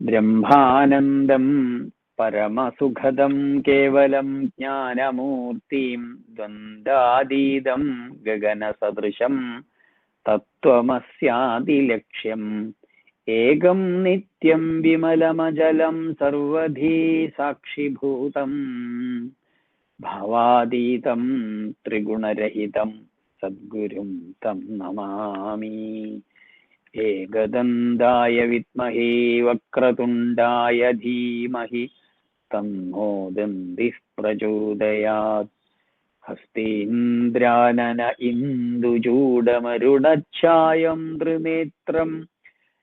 ബ്രഹ്മാനന്ദം പരമസുഖദം കേവലം ജ്ഞാനമൂർത്തിം ദ്വന്ദ്വാതീതം ഗഗനസദൃശം തത്വമസ്യാതിലക്ഷ്യം ഏകം നിത്യം വിമലമജലം സർവധീ സാക്ഷിഭൂതം ഭാവാതീതം ത്രിഗുണരഹിതം സദ്ഗുരും തം നമാമി. ഏകദന്തായ വിദ്മഹേ വക്രതുണ്ടായ ധീമഹി തന്നോ ദന്തിഃ പ്രചോദയാത്. ഹസ്തേന്ദ്രാനന ഇന്ദുചൂടമരുണച്ഛായം ത്രിനേത്രം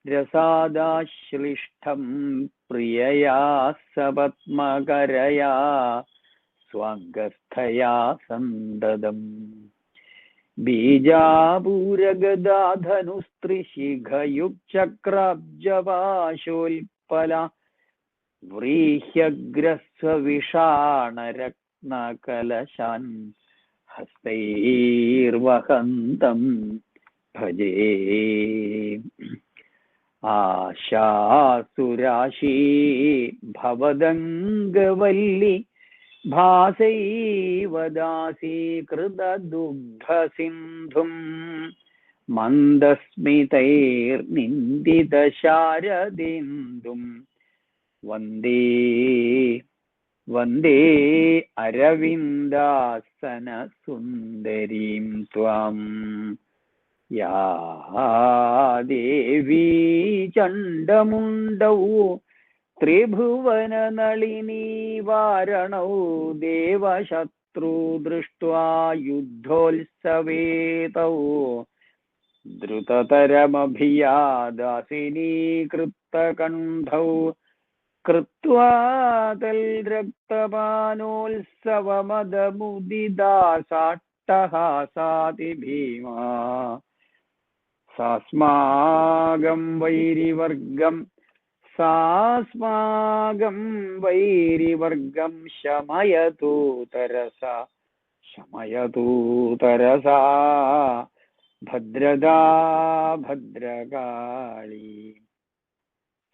രസാദാശ്ലിഷ്ടം പ്രിയയാ സപത്മകരയാ സ്വാംഗസ്ഥയാ സന്തതം. ബീജാപൂരഗദാധനുസ്ത്രിശിഖയുക്ചക്രാബ്ജപാശോൽപല വ്രീഹ്യഗ്രസ്വവിഷാണരത്നകലശാൻ ഹസ്തൈർവഹന്തം ഭജേ. ആശാസുരാശീ ഭവദംഗവല്ലി ഭാസൈവ ദാസീകൃതദുഗ്ധസിന്ധും മന്ദസ്മിതൈർനിന്ദിതശാരദിന്ദും വന്ദേ വന്ദേ അരവിന്ദാസന സുന്ദരീം ത്വാം യാ ദേവീ ചണ്ഡമുണ്ടൗ ത്രിഭുവന നളിനീ വാരണൗ ദേവശത്രു ദൃഷ്ട്വാ യുദ്ധോത്സവേ തൗ ദ്രുതതരമഭിയാദാസിനീകൃത്തകണ്ഠൗ. കൃത്വാ തൽരക്തപാനോത്സവമദമുദിദാസാട്ടഹാസാതി ഭീമാ സാസ്മാകം വൈരിവർഗം ശമയതൂ തരസ ശമയതൂ തരസാ. ഭദ്രദാ ഭദ്രകാളി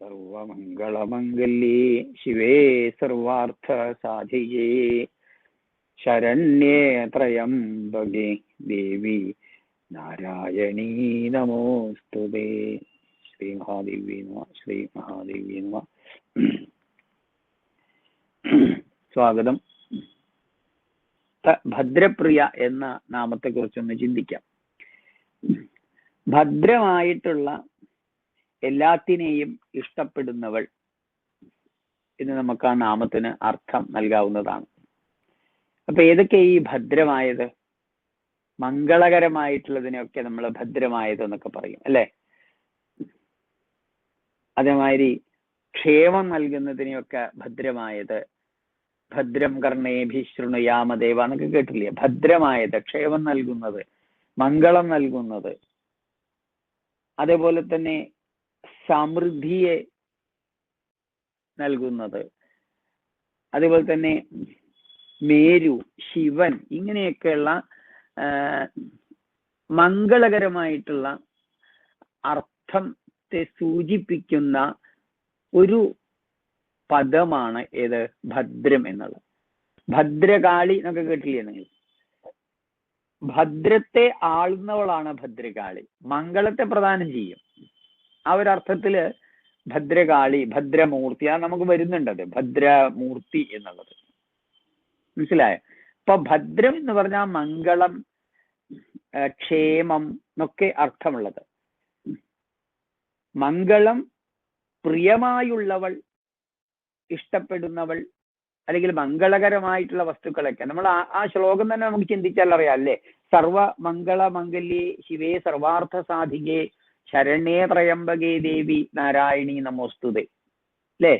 സർവമംഗളമംഗല്യേ ശിവേ സർവാർത്ഥസാധികേ ശരണ്യേ ത്രയംബകേ ദേവി നാരായണീ നമോസ്തുതേ. ശ്രീ മഹാദേവി നമ ശ്രീ മഹാദേവി നമ സ്വാഗതം. ഭദ്രപ്രിയ എന്ന നാമത്തെ കുറിച്ചൊന്ന് ചിന്തിക്കാം. ഭദ്രമായിട്ടുള്ള എല്ലാത്തിനെയും ഇഷ്ടപ്പെടുന്നവൾ എന്ന് നമുക്ക് ആ നാമത്തിന് അർത്ഥം നൽകാവുന്നതാണ്. അപ്പൊ ഏതൊക്കെ ഈ ഭദ്രമായത്? മംഗളകരമായിട്ടുള്ളതിനെയൊക്കെ നമ്മൾ ഭദ്രമായത് എന്നൊക്കെ പറയും അല്ലെ? അതേമാതിരി ക്ഷേമം നൽകുന്നതിനെയൊക്കെ ഭദ്രമായത് ഭദ്രം കർണേഭി ശൃണുയാമദേവ എന്നൊക്കെ കേട്ടില്ലേ? ഭദ്രമായത് ക്ഷേമം നൽകുന്നത് മംഗളം നൽകുന്നത്. അതേപോലെ തന്നെ സമൃദ്ധിയെ നൽകുന്നത്. അതേപോലെ തന്നെ മേരു ശിവൻ ഇങ്ങനെയൊക്കെയുള്ള മംഗളകരമായിട്ടുള്ള അർത്ഥത്തെ സൂചിപ്പിക്കുന്ന ഒരു പദമാണ് ഏത്? ഭദ്രം എന്നുള്ളത്. ഭദ്രകാളി എന്നൊക്കെ കേട്ടില്ലേ നിങ്ങൾ? ഭദ്രത്തെ ആളുന്നവളാണ് ഭദ്രകാളി. മംഗളത്തെ പ്രദാനം ചെയ്യും. ആ ഒരു അർത്ഥത്തിൽ ഭദ്രകാളി ഭദ്രമൂർത്തി അത് നമുക്ക് വരുന്നുണ്ട് അത്. ഭദ്രമൂർത്തി എന്നുള്ളത്. മനസ്സിലായ? ഇപ്പൊ ഭദ്രം എന്ന് പറഞ്ഞാൽ മംഗളം ക്ഷേമം എന്നൊക്കെ അർത്ഥമുള്ളത്. മംഗളം പ്രിയമായുള്ളവൾ ഇഷ്ടപ്പെടുന്നവൾ അല്ലെങ്കിൽ മംഗളകരമായിട്ടുള്ള വസ്തുക്കളൊക്കെ. നമ്മൾ ആ ആ ശ്ലോകം തന്നെ നമുക്ക് ചിന്തിച്ചാൽ അറിയാം അല്ലേ സർവ മംഗള മംഗല്യേ ശിവേ സർവാർത്ഥ സാധികേ ശരണേ ത്രയംബകേ ദേവി നാരായണി നമോസ്തുതേ. അല്ലേ?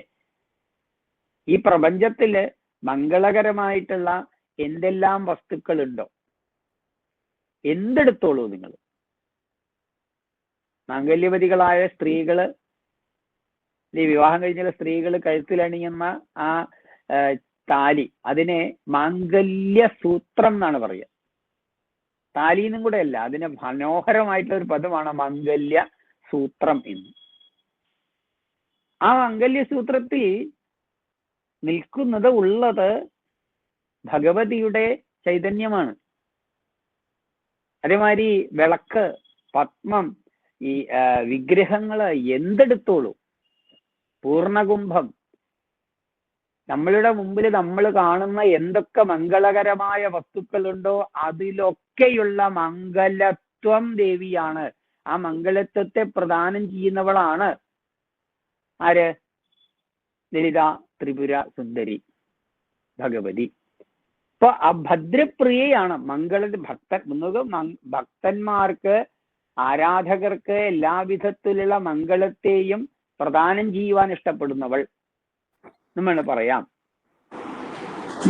ഈ പ്രപഞ്ചത്തിൽ മംഗളകരമായിട്ടുള്ള എന്തെല്ലാം വസ്തുക്കളുണ്ടോ? എന്തെടുത്തോളൂ നിങ്ങൾ? മാംഗല്യവതികളായ സ്ത്രീകൾ വിവാഹം കഴിഞ്ഞുള്ള സ്ത്രീകൾ കഴുത്തിലണിയുന്ന ആ താലി. അതിനെ മാംഗല്യ സൂത്രം എന്നാണ് പറയുക. താലിന്നും കൂടെ അല്ല അതിന് മനോഹരമായിട്ടുള്ള ഒരു പദമാണ് മംഗല്യ സൂത്രം എന്ന്. ആ മംഗല്യ സൂത്രത്തിൽ നിൽക്കുന്നത് ഉള്ളത് ഭഗവതിയുടെ ചൈതന്യമാണ്. അതേമാതിരി വിളക്ക് പത്മം ഈ വിഗ്രഹങ്ങൾ എന്തെടുത്തോളൂ? പൂർണകുംഭം നമ്മളുടെ മുമ്പിൽ നമ്മൾ കാണുന്ന എന്തൊക്കെ മംഗളകരമായ വസ്തുക്കളുണ്ടോ അതിലൊക്കെയുള്ള മംഗലത്വം ദേവിയാണ്. ആ മംഗളത്വത്തെ പ്രദാനം ചെയ്യുന്നവളാണ്. ആര്? ലളിത ത്രിപുര സുന്ദരി ഭഗവതി. ഇപ്പൊ ആ ഭദ്രപ്രിയയാണ് മംഗള ഭക്തൻ ഭക്തന്മാർക്ക് ആരാധകർക്ക് എല്ലാവിധത്തിലുള്ള മംഗളത്തെയും പ്രദാനം ചെയ്യുവാൻ ഇഷ്ടപ്പെടുന്നവൾ നമ്മൾ പറയാം.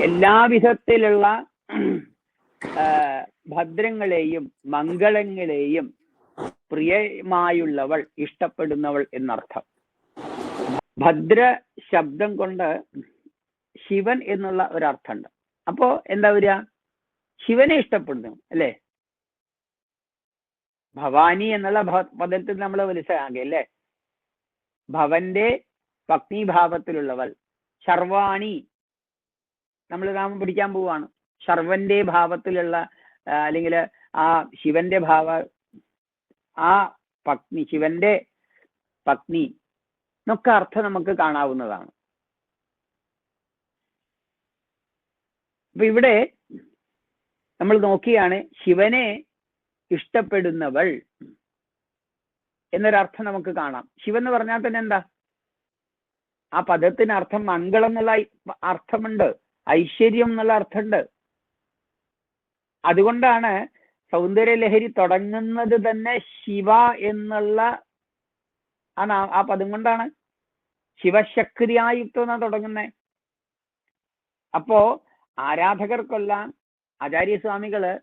എല്ലാവിധത്തിലുള്ള ഭദ്രങ്ങളെയും മംഗളങ്ങളെയും പ്രിയമായുള്ളവൾ ഇഷ്ടപ്പെടുന്നവൾ എന്നർത്ഥം. ഭദ്ര ശബ്ദം കൊണ്ട് ശിവൻ എന്നുള്ള ഒരർത്ഥമുണ്ട്. അപ്പോ എന്താ വരിക? ശിവനെ ഇഷ്ടപ്പെടുന്നു അല്ലേ? ഭവാനി എന്നുള്ള പദത്തിൽ നമ്മൾ മനസ്സിലാകെ ഭവന്റെ പത്നീഭാവത്തിലുള്ളവൾ ശർവാണി. നമ്മൾ നാമം പിടിക്കാൻ പോവാണ്. ശർവന്റെ ഭാവത്തിലുള്ള അല്ലെങ്കിൽ ആ ശിവന്റെ ഭാവ ആ പത്നി ശിവന്റെ പത്നി എന്നൊക്കെ അർത്ഥം നമുക്ക് കാണാവുന്നതാണ്. അപ്പൊ ഇവിടെ നമ്മൾ നോക്കിയാണ് ശിവനെ ഇഷ്ടപ്പെടുന്നവൾ. എന്നൊരർത്ഥം നമുക്ക് കാണാം. ശിവൻ എന്ന് പറഞ്ഞാൽ തന്നെ എന്താ? ആ പദത്തിന് അർത്ഥം മംഗളം എന്നുള്ള അർത്ഥമുണ്ട്. ഐശ്വര്യം എന്നുള്ള അർത്ഥമുണ്ട്. അതുകൊണ്ടാണ് സൗന്ദര്യലഹരി തുടങ്ങുന്നത് തന്നെ ശിവ എന്നുള്ള ആ ആ പദം കൊണ്ടാണ്. ശിവശക്തിയായുക്തം എന്നാ തുടങ്ങുന്നത് അപ്പോ ആരാധകർക്കെല്ലാം ആചാര്യസ്വാമികൾ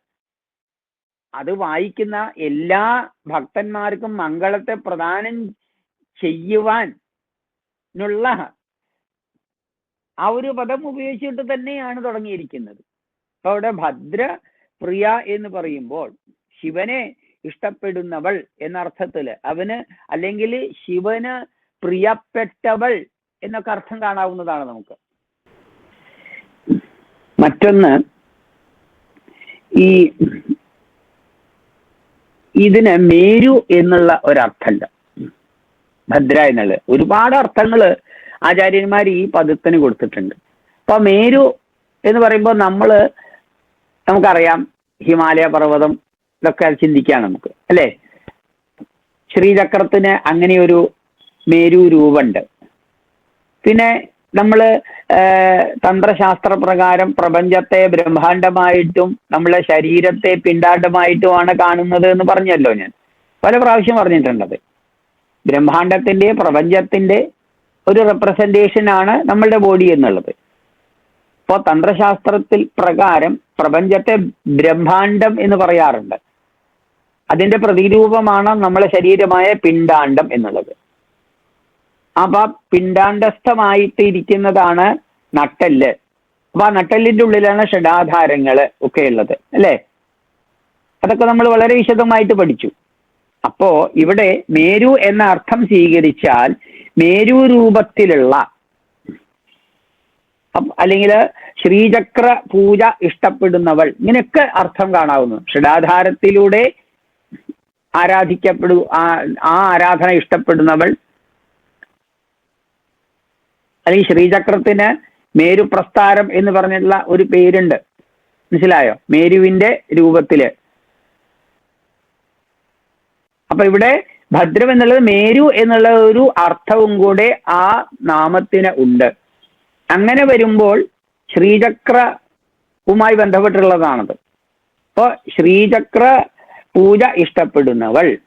അത് വായിക്കുന്ന എല്ലാ ഭക്തന്മാർക്കും മംഗളത്തെ പ്രദാനം ചെയ്യുവാൻ നുള്ള ആ ഒരു പദം ഉപയോഗിച്ചിട്ട് തന്നെയാണ് തുടങ്ങിയിരിക്കുന്നത്. അപ്പൊ അവിടെ ഭദ്ര പ്രിയ എന്ന് പറയുമ്പോൾ ശിവനെ ഇഷ്ടപ്പെടുന്നവൾ എന്ന അർത്ഥത്തിൽ അവന് അല്ലെങ്കിൽ ശിവന് പ്രിയപ്പെട്ടവൾ എന്നൊക്കെ അർത്ഥം കാണാവുന്നതാണ് നമുക്ക്. മറ്റൊന്ന് ഈ ഇതിന് മേരു എന്നുള്ള ഒരർത്ഥമുണ്ട്. ഭദ്ര എന്നുള്ളത്. ഒരുപാട് അർത്ഥങ്ങൾ ആചാര്യന്മാർ ഈ പദത്തിന് കൊടുത്തിട്ടുണ്ട്. അപ്പൊ മേരു എന്ന് പറയുമ്പോൾ നമ്മൾ നമുക്കറിയാം ഹിമാലയ പർവതം ഇതൊക്കെ ചിന്തിക്കാം നമുക്ക് അല്ലേ? ശ്രീചക്രത്തിന് അങ്ങനെ ഒരു മേരു രൂപമുണ്ട്. പിന്നെ നമ്മൾ തന്ത്രശാസ്ത്ര പ്രകാരം പ്രപഞ്ചത്തെ ബ്രഹ്മാണ്ഡമായിട്ടും നമ്മളെ ശരീരത്തെ പിണ്ടാണ്ടമായിട്ടുമാണ് കാണുന്നത് എന്ന് പറഞ്ഞല്ലോ ഞാൻ. പല പ്രാവശ്യം പറഞ്ഞിട്ടുണ്ടത്. ബ്രഹ്മാണ്ഡത്തിന്റെ പ്രപഞ്ചത്തിന്റെ ഒരു റെപ്രസെന്റേഷൻ ആണ് നമ്മളുടെ ബോഡി എന്നുള്ളത്. ഇപ്പോൾ തന്ത്രശാസ്ത്രത്തിൽ പ്രകാരം പ്രപഞ്ചത്തെ ബ്രഹ്മാണ്ഡം എന്ന് പറയാറുണ്ട്. അതിന്റെ പ്രതിരൂപമാണ് നമ്മളെ ശരീരമായ പിണ്ടാണ്ടം എന്നുള്ളത്. അപ്പൊ പിണ്ടാണ്ടസ്ഥമായിട്ട് ഇരിക്കുന്നതാണ് നട്ടെല്ല്. അപ്പൊ ആ നട്ടെല്ലിന്റെ ഉള്ളിലാണ് ഷഡാധാരങ്ങൾ ഒക്കെ ഉള്ളത് അല്ലേ? അതൊക്കെ നമ്മൾ വളരെ വിശദമായിട്ട് പഠിച്ചു. അപ്പോ ഇവിടെ മേരു എന്ന അർത്ഥം സ്വീകരിച്ചാൽ മേരു രൂപത്തിലുള്ള അല്ലെങ്കിൽ ശ്രീചക്ര പൂജ ഇഷ്ടപ്പെടുന്നവൾ ഇങ്ങനെയൊക്കെ അർത്ഥം കാണാവുന്നു. ഷഡാധാരത്തിലൂടെ ആരാധിക്കപ്പെടു ആ ആരാധന ഇഷ്ടപ്പെടുന്നവൾ അല്ലെങ്കിൽ ശ്രീചക്രത്തിന് മേരുപ്രസ്ഥാരം എന്ന് പറഞ്ഞിട്ടുള്ള ഒരു പേരുണ്ട്. മനസ്സിലായോ? മേരുവിന്റെ രൂപത്തിൽ. അപ്പൊ ഇവിടെ ഭദ്രം എന്നുള്ളത് മേരു എന്നുള്ള ഒരു അർത്ഥവും കൂടെ ആ നാമത്തിന് ഉണ്ട്. അങ്ങനെ വരുമ്പോൾ ശ്രീചക്രവുമായി ബന്ധപ്പെട്ടുള്ളതാണത് അപ്പൊ ശ്രീചക്ര പൂജ ഇഷ്ടപ്പെടുന്നവൾ